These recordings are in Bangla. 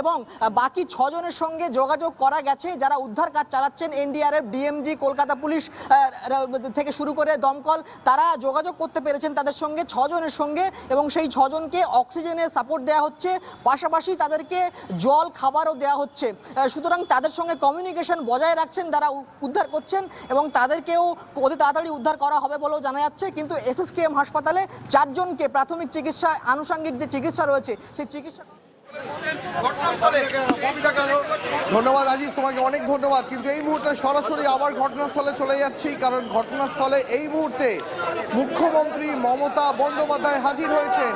এবং বাকি ছজনের সঙ্গে যোগাযোগ করা গেছে যারা উদ্ধার কাজ চালাচ্ছেন এনডিআরএফ, ডিএমজি, কলকাতা পুলিশ থেকে শুরু করে দমকল, তারা যোগাযোগ করতে পেরেছেন তাদের সঙ্গে, ছজনের সঙ্গে এবং সেই ছজনকে অক্সিজেনের সাপোর্ট দেওয়া হচ্ছে। পাশাপাশি তাদেরকে জল, খাবারও দেওয়া হচ্ছে। সুতরাং তাদের সঙ্গে কমিউনিকেশন বজায় রাখছেন উ- উদ্ধার করছেন এবং তাদেরকেও অতি তাড়াতাড়ি উদ্ধার করা হবে বলেও জানা যাচ্ছে। কিন্তু এসএসকেএম হাসপাতালে চারজনকে প্রাথমিক চিকিৎসা আনুষঙ্গিক যে চিকিৎসা রয়েছে, সেই চিকিৎসা ধন্যবাদ আজিজ, তোমাকে অনেক ধন্যবাদ। কিন্তু এই মুহূর্তে সরাসরি আবার ঘটনাস্থলে চলে যাচ্ছি, কারণ ঘটনাস্থলে এই মুহূর্তে মুখ্যমন্ত্রী মমতা বন্দ্যোপাধ্যায় হাজির হয়েছেন।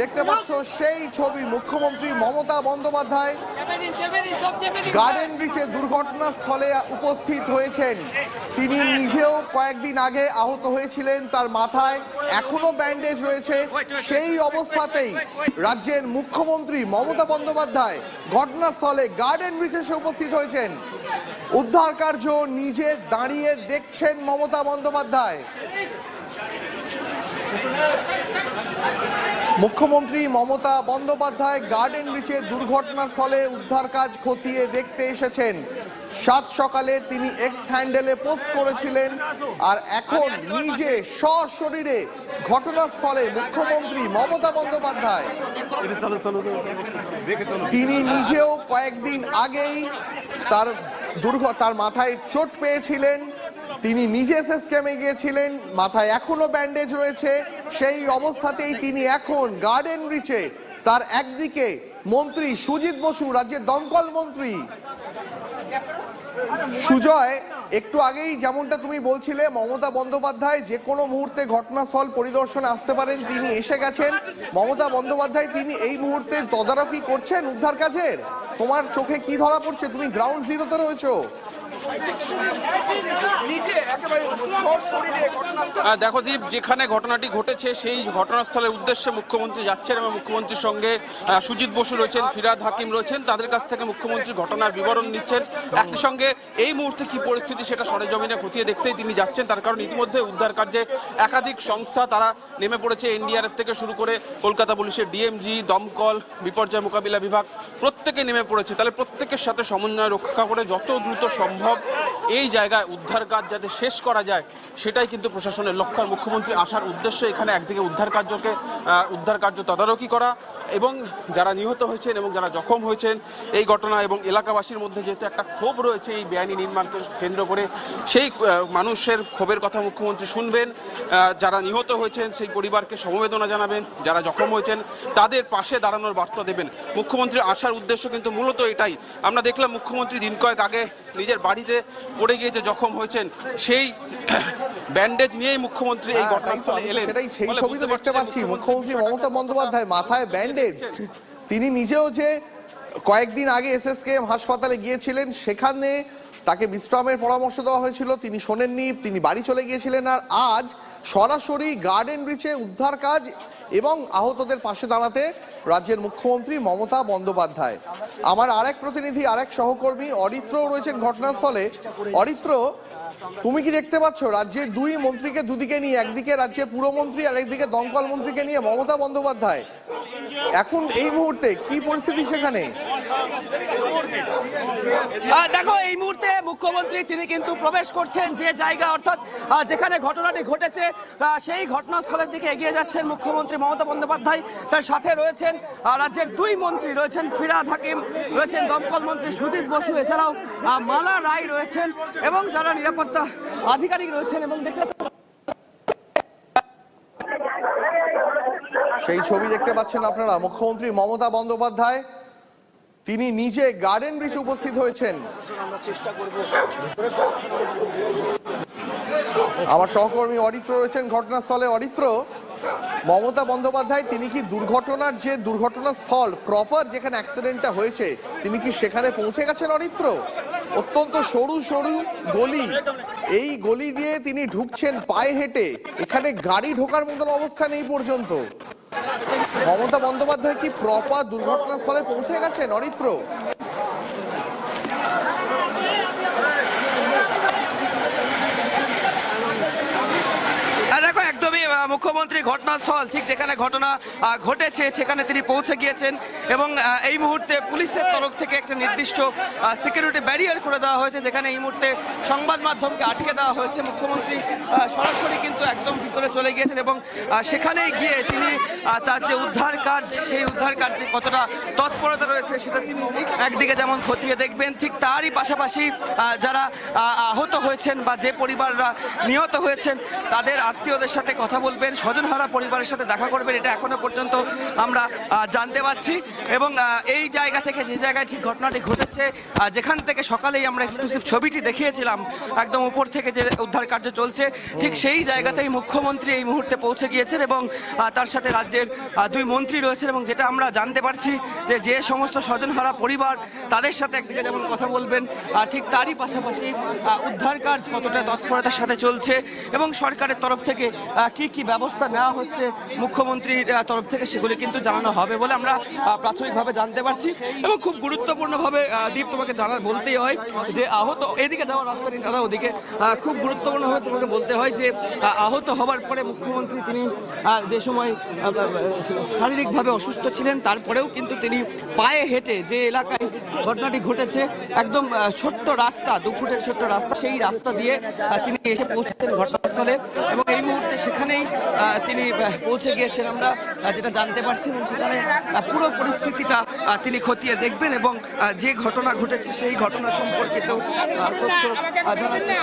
দেখতে পাচ্ছ সেই ছবি, মুখ্যমন্ত্রী মমতা বন্দ্যোপাধ্যায় গার্ডেন ব্রিজে দুর্ঘটনাস্থলে উপস্থিত হয়েছেন। তিনি নিজেও কয়েকদিন আগে আহত হয়েছিলেন, তার মাথায় এখনও ব্যান্ডেজ রয়েছে। সেই অবস্থাতেই রাজ্যের মুখ্যমন্ত্রী মমতা বন্দ্যোপাধ্যায় ঘটনাস্থলে গার্ডেন ব্রিজে উপস্থিত হয়েছেন। উদ্ধার কার্য নিজে দাঁড়িয়ে দেখছেন মমতা বন্দ্যোপাধ্যায়। মুখ্যমন্ত্রী মমতা বন্দ্যোপাধ্যায় গার্ডেন ব্রিজে দুর্ঘটনাস্থলে উদ্ধার কাজ খতিয়ে দেখতে এসেছেন। সাত সকালে তিনি এক্স হ্যান্ডেলে পোস্ট করেছিলেন আর এখন নিজে সশরীরে ঘটনাস্থলে মুখ্যমন্ত্রী মমতা বন্দ্যোপাধ্যায়। তিনি নিজেও কয়েকদিন আগেই তার দুর্ঘ তার মাথায় চোট পেয়েছিলেন। তিনি নিজে এসএস ক্যামে গিয়েছিলেন, মাথায় এখনও ব্যান্ডেজ রয়েছে, সেই অবস্থাতেই তিনি এখন গার্ডেন ব্রিচে তার একদিকে মন্ত্রী সুজিত বসু, রাজ্যের দমকল মন্ত্রী। সুজয়, একটু আগেই যেমনটা তুমি বলছিলে, মমতা বন্দ্যোপাধ্যায় যে কোনো মুহূর্তে ঘটনাস্থল পরিদর্শনে আসতে পারেন, তিনি এসে গেছেন। মমতা বন্দ্যোপাধ্যায়, তিনি এই মুহূর্তে তদারকি করছেন উদ্ধার কাজের? তোমার চোখে কি ধরা পড়ছে? তুমি গ্রাউন্ড জিরোতে রয়েছো। দেখো দীপ, যেখানে ঘটনাটি ঘটেছে, সেই ঘটনাস্থলের উদ্দেশ্যে মুখ্যমন্ত্রী যাচ্ছেন এবং মুখ্যমন্ত্রীর সঙ্গে সুজিত বসু রয়েছেন, ফিরাদ হাকিম রয়েছেন, তাদের কাছ থেকে মুখ্যমন্ত্রী ঘটনার বিবরণ নিচ্ছেন। একই সঙ্গে এই মুহূর্তে কি পরিস্থিতি সেটা সরেজমিনে খতিয়ে দেখতেই তিনি যাচ্ছেন। তার কারণ ইতিমধ্যে উদ্ধার কার্যে একাধিক সংস্থা তারা নেমে পড়েছে। এনডিআরএফ থেকে শুরু করে কলকাতা পুলিশের ডিএমজি, দমকল, বিপর্যয় মোকাবিলা বিভাগ, প্রত্যেকে নেমে পড়েছে, তাহলে প্রত্যেকের সাথে সমন্বয় রক্ষা করে যত দ্রুত সম্ভব এই জায়গায় উদ্ধার কাজ যাতে শেষ করা যায়, সেটাই কিন্তু প্রশাসনের লক্ষ্য। মুখ্যমন্ত্রী আসার উদ্দেশ্য এখানে একদিকে উদ্ধার কার্যকে উদ্ধার কার্য তদারকি করা এবং যারা নিহত হয়েছেন এবং যারা জখম হয়েছেন এই ঘটনা এবং এলাকাবাসীর মধ্যে যেহেতু একটা ক্ষোভ রয়েছে এই বেআইনি নির্মাণকে কেন্দ্র করে, সেই মানুষের ক্ষোভের কথা মুখ্যমন্ত্রী শুনবেন। যারা নিহত হয়েছেন সেই পরিবারকে সমবেদনা জানাবেন, যারা জখম হয়েছেন তাদের পাশে দাঁড়ানোর বার্তা দেবেন। মুখ্যমন্ত্রী আসার উদ্দেশ্য কিন্তু মূলত এটাই। আমরা দেখলাম মুখ্যমন্ত্রী দিন কয়েক আগে নিজের বাড়িতে পড়ে গিয়েছে জখম হয়েছেন সেই ব্যান্ডেজ নিয়েই মুখ্যমন্ত্রী এই হ্যাঁ, ঘটনাস্থলে এলেন। সেটাই সেই ছবি তো দেখতে পাচ্ছি মুখ্যমন্ত্রী মমতা বন্দ্যোপাধ্যায় মাথায় ব্যান্ডেজ তিনি নিজেও যে কয়েকদিন আগে এসএসকেএম হাসপাতালে গিয়েছিলেন সেখানে তাকে বিশ্রামের পরামর্শ দেওয়া হয়েছিল। তিনি শোনেননি তিনি বাড়ি চলে গিয়েছিলেন আর আজ সরাসরি গার্ডেন ব্রিচে উদ্ধার কাজ এবং আহতদের পাশে দাঁড়াতে রাজ্যের মুখ্যমন্ত্রী মমতা বন্দ্যোপাধ্যায়। আমার আরেক প্রতিনিধি, আরেক সহকর্মী অরিত্রও রয়েছেন ঘটনার ফলে অরিত্র, তুমি কি দেখতে পাচ্ছ? রাজ্যের দুই মন্ত্রীকে দুদিকে নিয়ে, একদিকে রাজ্যের পুরমন্ত্রী আর একদিকে দমকল মন্ত্রীকে নিয়ে মমতা বন্দ্যোপাধ্যায়। এখন এই মুহূর্তে কি পরিস্থিতি সেখানে? দেখো, এই মুহূর্তে মুখ্যমন্ত্রী তিনি কিন্তু প্রবেশ করছেন যে জায়গা, অর্থাৎ যেখানে ঘটনাটি ঘটেছে সেই ঘটনাস্থলের দিকে এগিয়ে যাচ্ছেন মুখ্যমন্ত্রী মমতা বন্দ্যোপাধ্যায়। তার সাথে রয়েছেন রাজ্যের দুই মন্ত্রী রয়েছেন, ফিরাদ হাকিম রয়েছেন, দমকল মন্ত্রী সুজিত বসু, এছাড়াও মালা রায় রয়েছেন, এবং যারা নিরাপত্তা আধিকারিক রয়েছেন, এবং দেখতে সেই ছবি দেখতে পাচ্ছেন আপনারা, মুখ্যমন্ত্রী মমতা বন্দ্যোপাধ্যায়। তিনি নিজে গার্ডেন ব্রিজে উপস্থিত হয়েছেন। আমার সহকর্মী অরিত্র রয়েছেন ঘটনাস্থলে। অরিত্র, মমতা বন্দ্যোপাধ্যায়, তিনি কি দুর্ঘটনার যে দুর্ঘটনার স্থল প্রপার যেখানে অ্যাক্সিডেন্টটা হয়েছে, তিনি কি সেখানে পৌঁছে গেছেন অরিত্র? অত্যন্ত সরু সরু গলি। এই গলি দিয়ে তিনি ঢুকছেন পায়ে হেঁটে। এখানে গাড়ি ঢোকার মতন অবস্থা নেই পর্যন্ত। মমতা বন্দ্যোপাধ্যায় কি প্রপার দুর্ঘটনার ফলে পৌঁছে গেছে অরিত্র আর দেখো একদমই আহ, মুখ্যমন্ত্রী ঘটনাস্থল, ঠিক যেখানে ঘটনা ঘটেছে, সেখানে তিনি পৌঁছে গিয়েছেন এবং এই মুহূর্তে পুলিশের তরফ থেকে একটা নির্দিষ্ট সিকিউরিটি ব্যারিয়ার করে দেওয়া হয়েছে, যেখানে এই মুহূর্তে সংবাদ মাধ্যমকে আটকে দেওয়া হয়েছে। মুখ্যমন্ত্রী সরাসরি কিন্তু একদম ভিতরে চলে গিয়েছেন এবং সেখানে গিয়ে তিনি তার যে উদ্ধার কাজ, সেই উদ্ধার কার্যে কতটা তৎপরতা রয়েছে সেটা তিনি একদিকে যেমন খতিয়ে দেখবেন, ঠিক তারই পাশাপাশি যারা আহত হয়েছেন বা যে পরিবাররা নিহত হয়েছেন, তাদের আত্মীয়দের সাথে কথা বলবেন। স্বজনহারা পরিবারের সাথে দেখা করবেন, এটা এখনও পর্যন্ত আমরা জানতে পারছি। এবং এই জায়গা থেকে যে জায়গায় ঠিক ঘটনাটি ঘটেছে যেখান থেকে সকালেই আমরা এক্সক্লুসিভ ছবিটি দেখিয়েছিলাম, একদম উপর থেকে যে উদ্ধার কার্য চলছে, ঠিক সেই জায়গাতেই মুখ্যমন্ত্রী এই মুহূর্তে পৌঁছে গিয়েছেন এবং তার সাথে রাজ্যের দুই মন্ত্রী রয়েছেন এবং যেটা আমরা জানতে পারছি যে যে সমস্ত স্বজনহারা পরিবার তাদের সাথে একদিকে যেমন কথা বলবেন ঠিক তারই পাশাপাশি উদ্ধার কাজ কতটা তৎপরতার সাথে চলছে এবং সরকারের তরফ থেকে কি কি ব্যবস্থা নেওয়া হচ্ছে মুখ্যমন্ত্রীর তরফ থেকে সেগুলি কিন্তু জানানো হবে বলে আমরা প্রাথমিকভাবে জানতে পারছি। এবং খুব গুরুত্বপূর্ণভাবে দীপ তোমাকে জানা, বলতেই হয় যে আহত, এদিকে যাওয়ার রাস্তা নেই, দাদা ওদিকে খুব গুরুত্বপূর্ণভাবে তোমাকে বলতে হয় যে আহত হবার পরে মুখ্যমন্ত্রী তিনি যে সময় শারীরিকভাবে অসুস্থ ছিলেন, তারপরেও কিন্তু তিনি পায়ে হেঁটে যে এলাকায় ঘটনাটি ঘটেছে, একদম ছোট্ট রাস্তা, দু ফুটের ছোট্ট রাস্তা, সেই রাস্তা দিয়ে তিনি এসে পৌঁছেছেন ঘটনাস্থলে। এবং এই মুহূর্তে সেখানেই তিনি পৌঁছে গিয়েছেন আমরা যেটা জানতে পারছি এবং সেখানে পুরো পরিস্থিতিটা তিনি খতিয়ে দেখবেন এবং যে ঘটনা ঘটেছে সেই ঘটনা সম্পর্কিত তথ্য জানার চেষ্টা